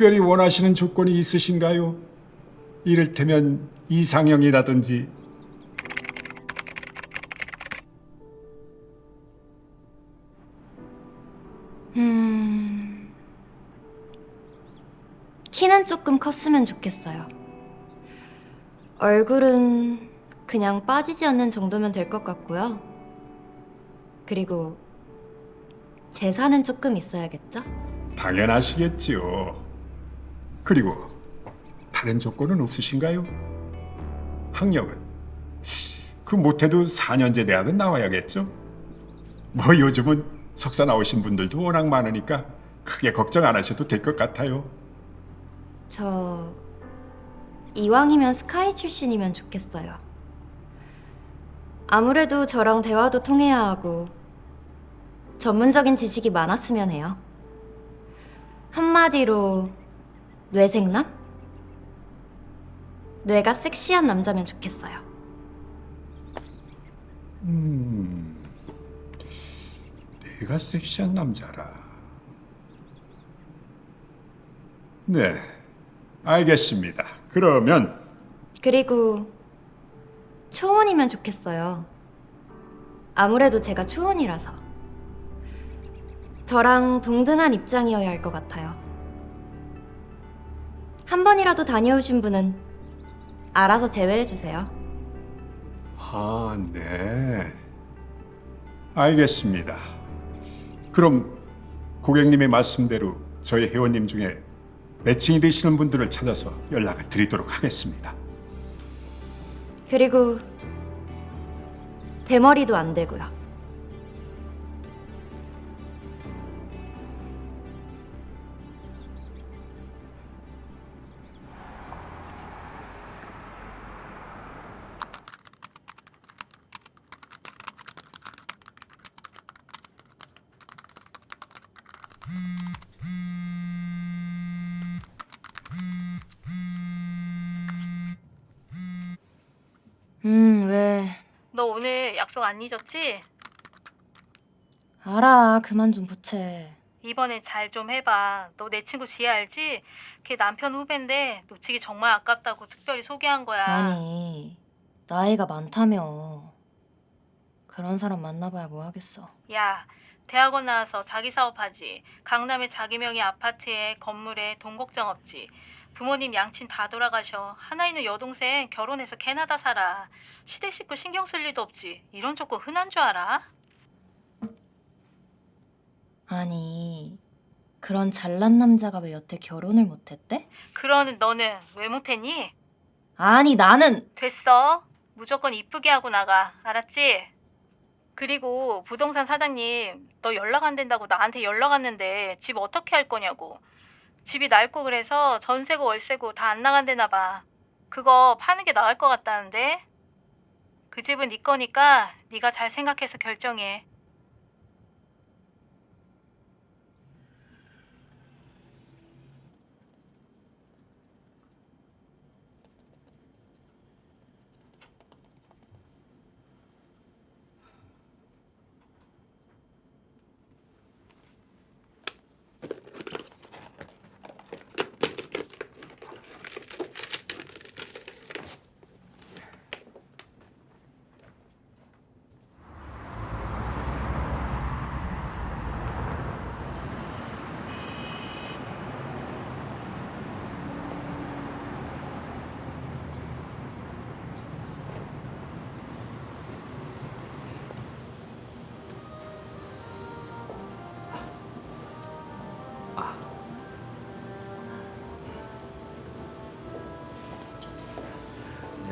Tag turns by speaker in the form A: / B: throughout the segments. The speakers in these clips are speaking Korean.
A: 특별히 원하시는 조건이 있으신가요? 이를테면 이상형이라든지
B: 음... 키는 조금 컸으면 좋겠어요. 얼굴은 그냥 빠지지 않는 정도면 될 것 같고요. 그리고 재산은 조금 있어야겠죠?
A: 당연하시겠지요. 그리고 다른 조건은 없으신가요? 학력은 그 못해도 4년제 대학은 나와야겠죠. 뭐 요즘은 석사 나오신 분들도 워낙 많으니까 크게 걱정 안 하셔도 될 것 같아요.
B: 저 이왕이면 스카이 출신이면 좋겠어요. 아무래도 저랑 대화도 통해야 하고 전문적인 지식이 많았으면 해요. 한마디로 뇌생남? 뇌가 섹시한 남자면 좋겠어요.
A: 내가 섹시한 남자라. 네, 알겠습니다. 그러면
B: 그리고 초혼이면 좋겠어요. 아무래도 제가 초혼이라서. 저랑 동등한 입장이어야 할 것 같아요. 한 번이라도 다녀오신 분은 알아서 제외해 주세요.
A: 아, 네. 알겠습니다. 그럼 고객님의 말씀대로 저희 회원님 중에 매칭이 되시는 분들을 찾아서 연락을 드리도록 하겠습니다.
B: 그리고 대머리도 안 되고요.
C: 오늘 약속 안 잊었지?
B: 알아. 그만 좀 부채.
C: 이번엔 잘좀 해봐. 너 내 친구 지혜 알지? 걔 남편 후배인데 놓치기 정말 아깝다고 특별히 소개한 거야.
B: 아니, 나이가 많다며. 그런 사람 만나봐야 뭐 하겠어.
C: 야, 대학원 나와서 자기 사업하지. 강남에 자기 명의 아파트에 건물에 돈 걱정 없지. 부모님 양친 다 돌아가셔. 하나 있는 여동생 결혼해서 캐나다 살아. 시댁 식구 신경 쓸 일도 없지. 이런 조건 흔한 줄 알아?
B: 아니, 그런 잘난 남자가 왜 여태 결혼을 못했대?
C: 그러는 너는 왜 못했니?
B: 아니, 나는
C: 됐어. 무조건 이쁘게 하고 나가. 알았지? 그리고 부동산 사장님, 너 연락 안 된다고 나한테 연락 왔는데 집 어떻게 할 거냐고. 집이 낡고 그래서 전세고 월세고 다 안 나간대나 봐. 그거 파는 게 나을 것 같다는데? 그 집은 네 거니까 네가 잘 생각해서 결정해.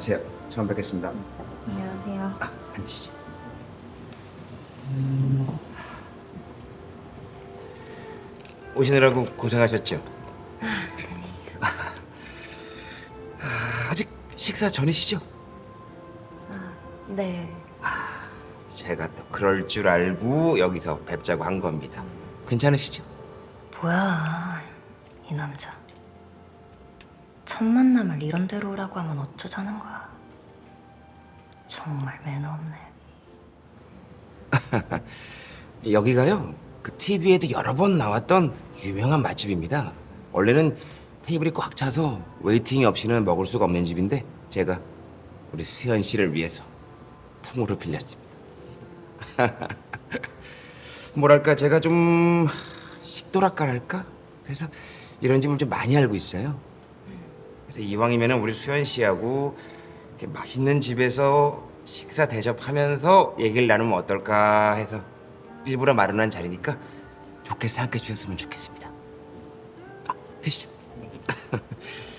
D: 안녕하세요. 처음 뵙겠습니다.
B: 안녕하세요.
D: 아, 앉으시죠. 오시느라고 고생하셨죠? 아, 아직 식사 전이시죠?
B: 네.
D: 제가 또 그럴 줄 알고 여기서 뵙자고 한 겁니다. 괜찮으시죠?
B: 뭐야, 이 남자. 첫 만남을 이런 데로 오라고 하면 어쩌자는 거야. 정말 매너 없네.
D: 여기가요. 그 TV에도 여러 번 나왔던 유명한 맛집입니다. 원래는 테이블이 꽉 차서 웨이팅이 없이는 먹을 수가 없는 집인데 제가 우리 수현 씨를 위해서 통으로 빌렸습니다. 뭐랄까 제가 좀 식도락가랄까? 그래서 이런 집을 좀 많이 알고 있어요. 그래서 이왕이면은 우리 수현 씨하고 이렇게 맛있는 집에서 식사 대접하면서 얘기를 나누면 어떨까 해서 일부러 마련한 자리니까 좋게 생각해 주셨으면 좋겠습니다. 아, 드시죠.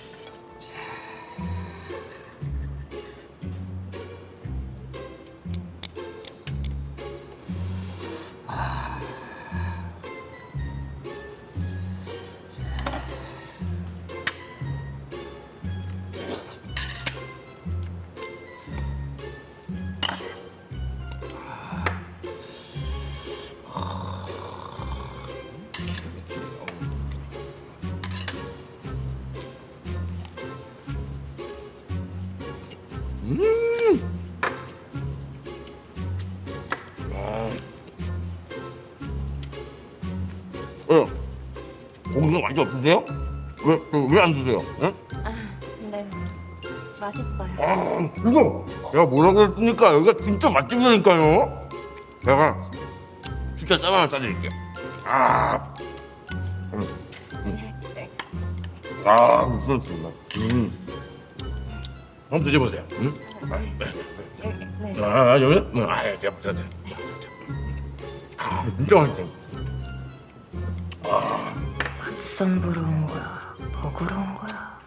E: 어, 고기가 많이 없으세요? 왜, 왜안 드세요? 응?
B: 네, 맛있어요.
E: 아, 이거 내가 뭐라고 했습니까? 여기가 진짜 맛집이라니까요. 제가 진짜 쌈 하나 짜드릴게요. 아, 음. 아, 무섭습니다. 음. 한번 드셔보세요. 응?
B: 네.
E: 아, 여기? 응, 아, 제가 먹자. 아, 진짜 맛있어.
B: 맞선 보러 온 거야. 먹으러 온 거야.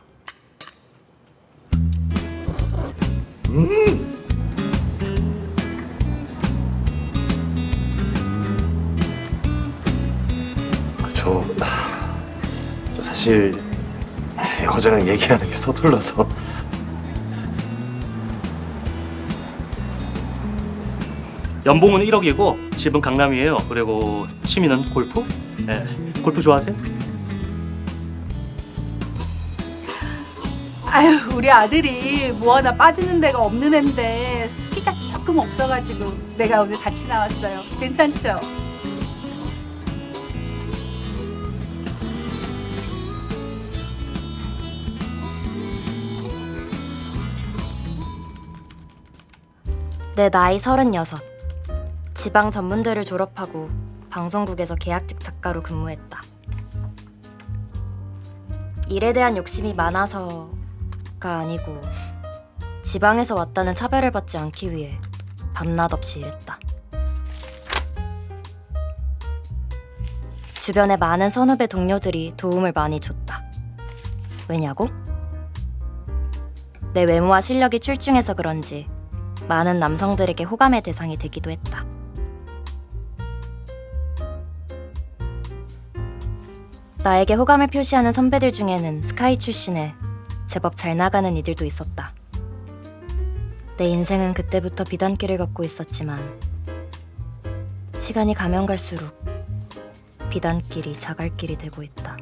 F: 저, 저 사실 여자랑 얘기하는 게 서툴러서
G: 연봉은 1억이고 집은 강남이에요. 그리고 취미는 골프? 네. 골프 좋아하세요?
H: 아유 우리 아들이 뭐 하나 빠지는 데가 없는 앤데 수기가 조금 없어가지고 내가 오늘 같이 나왔어요 괜찮죠?
B: 내 나이 36. 지방 전문대를 졸업하고 방송국에서 계약직 작가로 근무했다. 일에 대한 욕심이 많아서가 아니고 지방에서 왔다는 차별을 받지 않기 위해 밤낮 없이 일했다. 주변의 많은 선후배 동료들이 도움을 많이 줬다. 왜냐고? 내 외모와 실력이 출중해서 그런지 많은 남성들에게 호감의 대상이 되기도 했다. 나에게 호감을 표시하는 선배들 중에는 스카이 출신의 제법 잘 나가는 이들도 있었다. 내 인생은 그때부터 비단길을 걷고 있었지만 시간이 가면 갈수록 비단길이 자갈길이 되고 있다.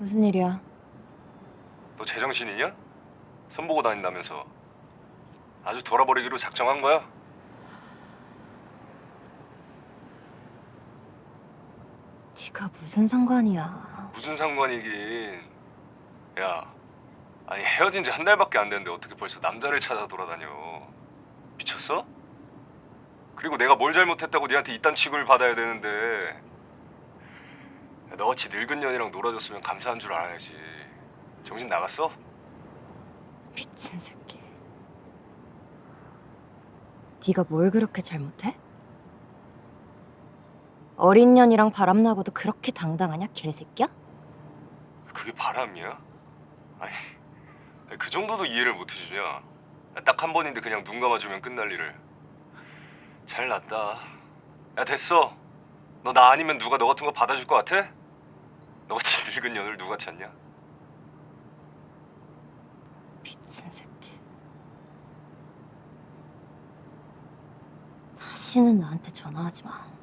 I: 무슨 일이야?
F: 너 제정신이냐? 선 보고 다닌다면서 아주 돌아버리기로 작정한 거야?
I: 네가 무슨 상관이야?
F: 무슨 상관이긴 야 아니 헤어진 지 한 달밖에 안 됐는데 어떻게 벌써 남자를 찾아 돌아다녀 미쳤어? 그리고 내가 뭘 잘못했다고 니한테 이딴 취급을 받아야 되는데 야, 너같이 늙은 년이랑 놀아줬으면 감사한 줄 알아야지 정신 나갔어?
I: 미친 새끼. 네가 뭘 그렇게 잘못해? 어린 년이랑 바람나고도 그렇게 당당하냐 개새끼야?
F: 그게 바람이야? 아니 그 정도도 이해를 못 해주냐 딱 한 번인데 그냥 눈 감아주면 끝날 일을 잘났다 야 됐어 너 나 아니면 누가 너 같은 거 받아줄 것 같아? 너같이 늙은 년을 누가 찾냐
I: 미친 새끼. 다시는 나한테 전화하지 마.